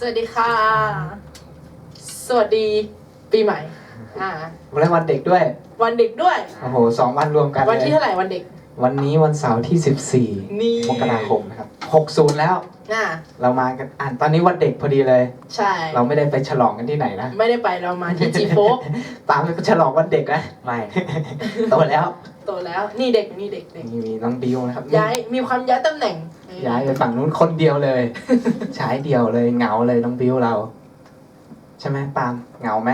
สวัสดีค่ะ สวัสดีปีใหม่ อ่า วันแรกวันเด็กด้วย วันเด็กด้วย โอ้โหสองวันรวมกันวันเลที่ยเท่าไหร่วันเด็ก วันนี้วันเสาร์ที่ นี่ 14มกราคมนะครับ 60 แล้ว อ่าเรามากันอ่านตอนนี้วันเด็กพอดีเลย ใช่ เราไม่ได้ไปฉลองกันที่ไหนนะไม่ได้ไปเรามาที่จีโฟกตามไปฉลองวันเด็กนะไม่ โตแล้วโตแล้วนี่เด็กนี่เด็กเด็กนี่มีน้องบิวนะครับย้ายมีความย้ายตำแหน่งเออย้ายไปฝั่งนู้นคนเดียวเลย ใช้เดียวเลยเหงาเลยน้องบิวเรา ใช่ไหมปาล์มเหงาไหม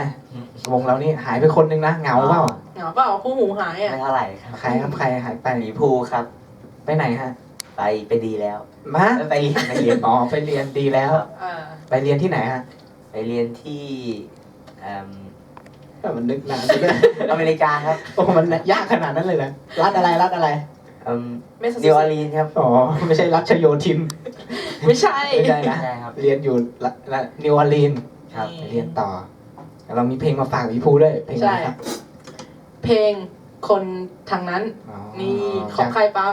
วงเรานี่หายไปคนนึงนะเหงาเปล่าเหงาเปล่าคู่หูหายอะไม่เท่าไหร่ครับใครครับใครหายไปหมีภูครับ ไปไหนฮะ ไปไปดีแล้ว มาไปเรียนไปเรียนอ๋อไปเรียนดีแล้วอ่าไปเรียนที่ไหนฮะไปเรียนที่เอิ่มมันนึกนานจังเลยอเมริกาครับโอ้มันยากขนาดนั้นเลยนะรัฐอะไรรัฐอะไรเอิ่มไม่สนิวออร์ลีนส์ครับอ๋อไม่ใช่รัชโยธิน ไม่ใช่ ไม่ใช่ นะ ใช่ครับ เรียนอยู่ละละนิวออร์ลีนส์ครับไปเรียนต่อ เรามีเพลงมาฝากพี่ภูด้วยเพลงอะไรใช่ ครับเพลงคนทางนั้น อ๋อนี่ของใครปาล์ม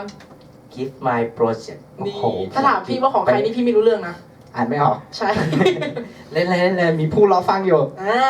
Give My Project นี่โอ้โหถ้าถามพี่ว่าของใครนี่พี่ไม่รู้เรื่องนะ อ่านไม่ออก ใช่ เล่นเลยเล่นเลยมีผู้รอฟังอยู่ อ่า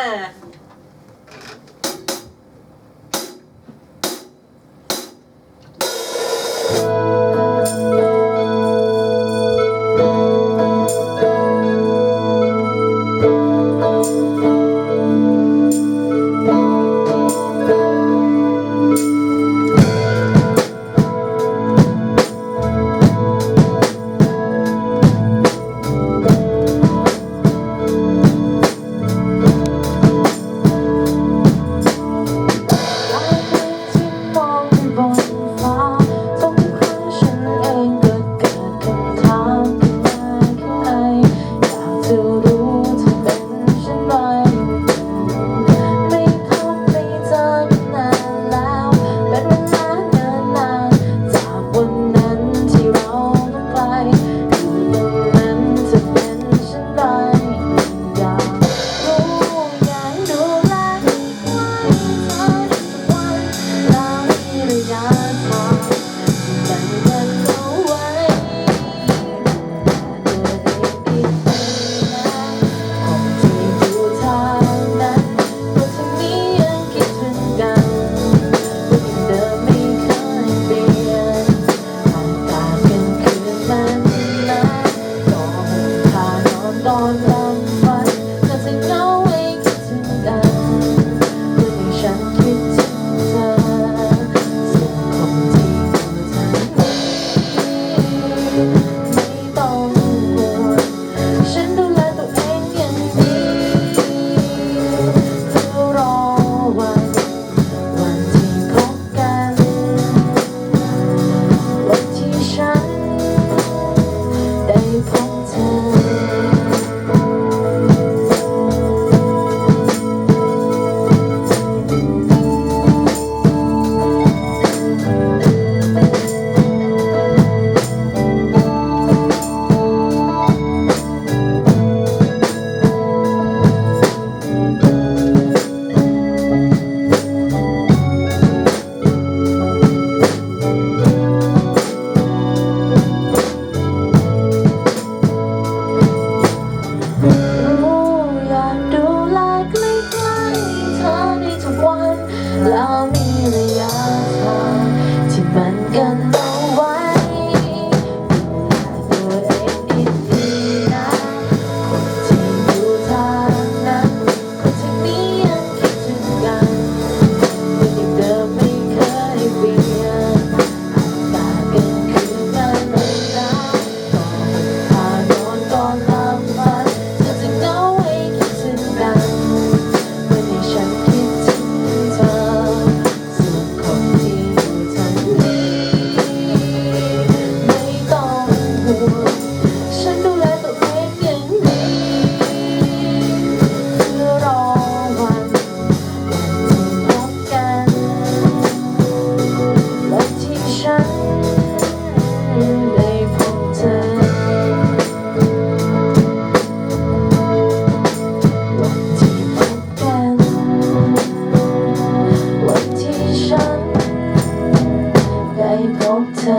ของเธอ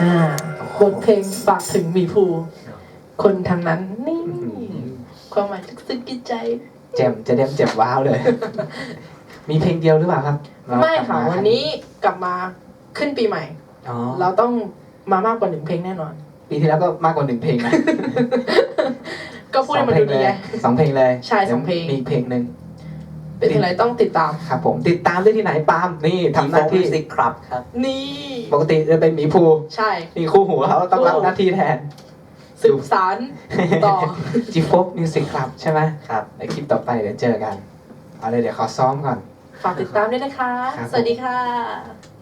อ่าบทเพลงฝากถึงมีภู คนทางนั้นนี่ ความหมายซึ้งๆกิจใจ เจ็มจะเดมเจ็บว้าวเลย มีเพลงเดียวหรือเปล่าครับไม่ค่ะวันนี้กลับมาขึ้นปีใหม่เราต้องมามากกว่าหนึ่งเพลงแน่นอน ปีที่แล้วก็มากกว่าหนึ่งเพลงนะก็พูดให้มันดูดีไง สองเพลงเลยใช่สองเพลง มีอีกเพลงหนึ่งเป็นเพลงอะไรต้องติดตามครับ ผมติดตามได้ที่ไหนปาล์มนี่ทำหน้าที่สิกครับครับ นี่ปกติจะเป็นหมีภูใช่นี่คู่หูเขาต้องรับหน้าที่แทนสืบสารต่อจีโฟกมิวสิกคลับใช่ไหมครับในคลิปต่อไปเดี๋ยวเจอกัน เอาเลยเดี๋ยวขอซ้อมก่อน ฝากติดตามด้วยนะคะครับผมสวัสดีค่ะ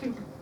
two.